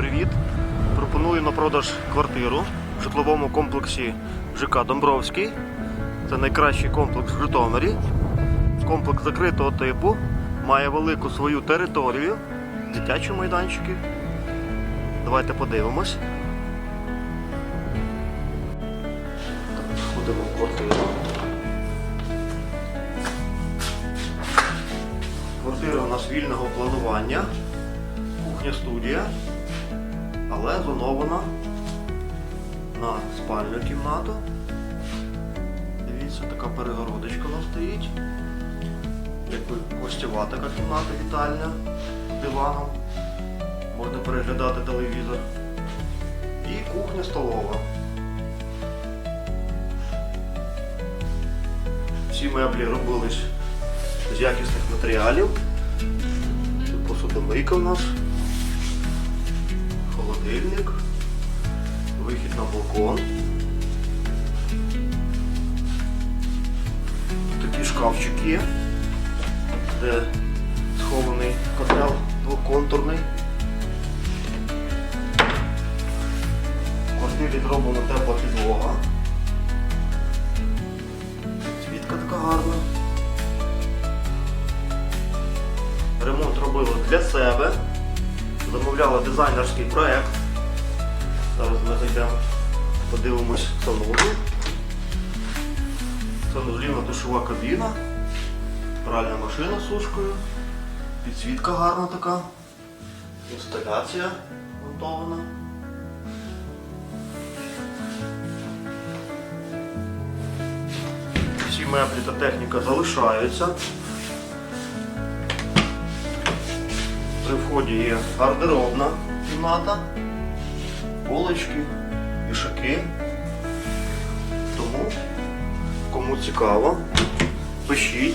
привіт! Пропоную на продаж квартиру в житловому комплексі ЖК Домбровський. Це найкращий комплекс в Житомирі. Комплекс закритого типу, має велику свою територію, дитячі майданчики. Давайте подивимось. Ходимо в квартиру. Квартира у нас вільного планування, кухня студія, але зонована на спальну кімнату. Дивіться, така перегородочка у нас стоїть. Якби гостєва така кімната вітальня з диваном. Можна переглядати телевізор. І кухня столова. Всі меблі робились з якісних матеріалів. Посудомийка у нас, холодильник, вихід на балкон. Такий шкафчик є, де схований котел двоконтурний. В квартирі зроблена тепла підлога. Світка така гарна. Ремонт робили для себе. Замовляли дизайнерський проєкт. Зараз ми зайдемо, подивимось санузел. Санузлівна душова кабіна, пральна машина з сушкою, підсвітка гарна така, інсталяція монтована. Всі меблі та техніка залишаються. При вході є гардеробна кімната, полочки, вішаки. Тому, кому цікаво, пишіть.